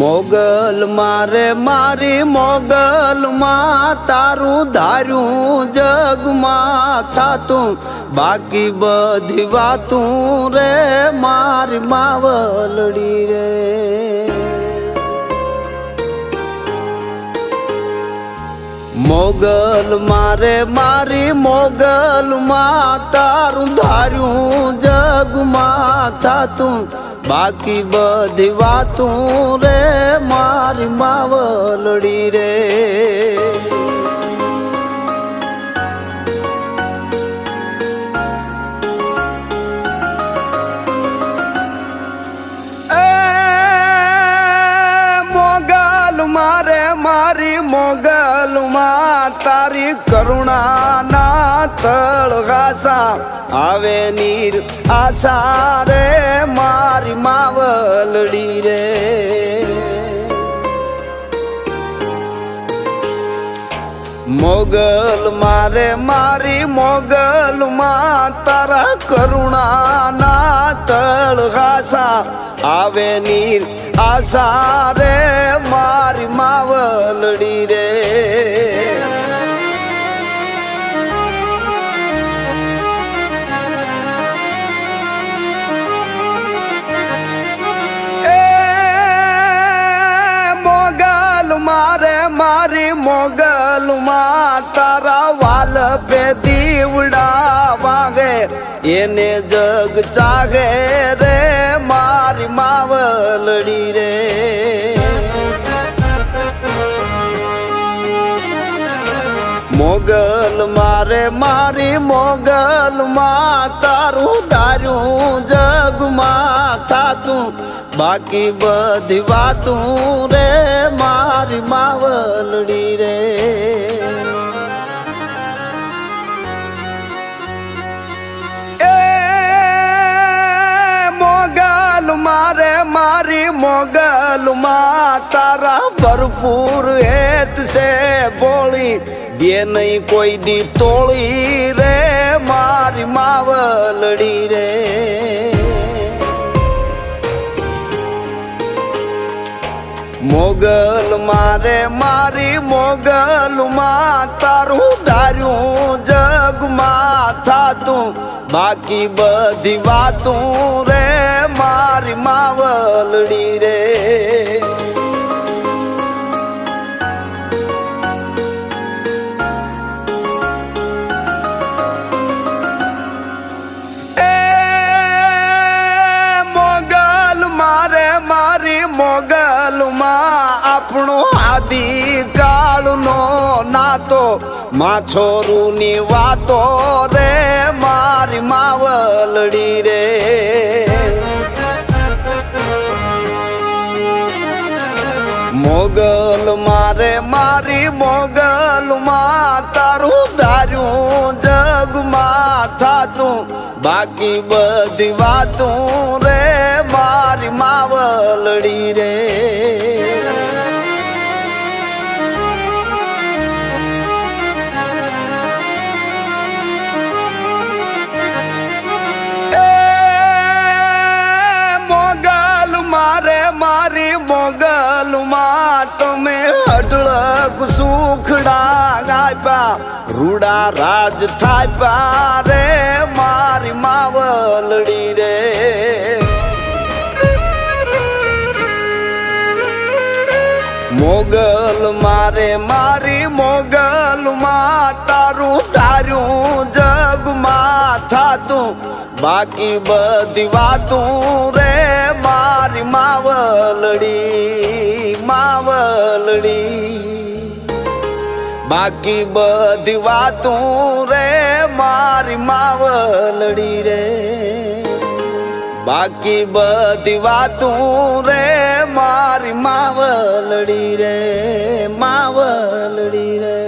મોગલ મારે મારી મોગલ માં તારું ધાર્યું જગમાં થાતું. બાકી બધી વાતું રે મારી માવલડી રે. મોગલ મારે મારી મોગલ માં તારું ધાર્યું જગમાં થાતું. બાકી બધી વાતું રે, મારી માવલડી રે. તારી કરુણા ના તળગાસા. આવે નીર આશા રે મારી માવલડી રે. મોગલ મારે મારી મોગલ માં તારા કરુણા ના તળગાસા આવે નીર આશા રે મારી માવલડી રે. માં તારા વાલ પે દીવડા વાગે એને જગ ચાગે રે મારી માવલડી રે. મોગલ મારે મારી મોગલ માં તારું જગમાં થાતું બાકી બધી વાતું રે, મારી માવલડી રે. મારે, મારી મોગલ માં, તારા ભરપૂર હેત છે બોળી. બે નહીં કોઈ દી તોળી. મોગલ મારે મારી મોગલ માં તારું ધાર્યું જગમાં થાતું. બાકી બધી વાતું રે મારી માવલડી રે. મોગલ માં આપણો આદિ કાળનો નાતો, માછોરુની વાતો રે, મારી માવલડી રે. મોગલ મારે મારી મોગલ માં તારું દારું જગમાં થાતું, બાકી બધી વાતું રે, મારી માવલડી રે. મારે મોગલમાં તમે અઢળક સુખડા ગાયપા રૂડા રાજ થાપ્યા રે મારી માવલડી રે. મોગલ મારે, મારી મોગલ માં તારું તારું જગમાં થાતું, બાકી બધી વાતું રે, મારી માવલડી માવલડી. બાકી બધી વાતું રે, મારી માવલડી રે. બાકી બધી વાતું રે, મારી માવલડી રે માવલડી રે.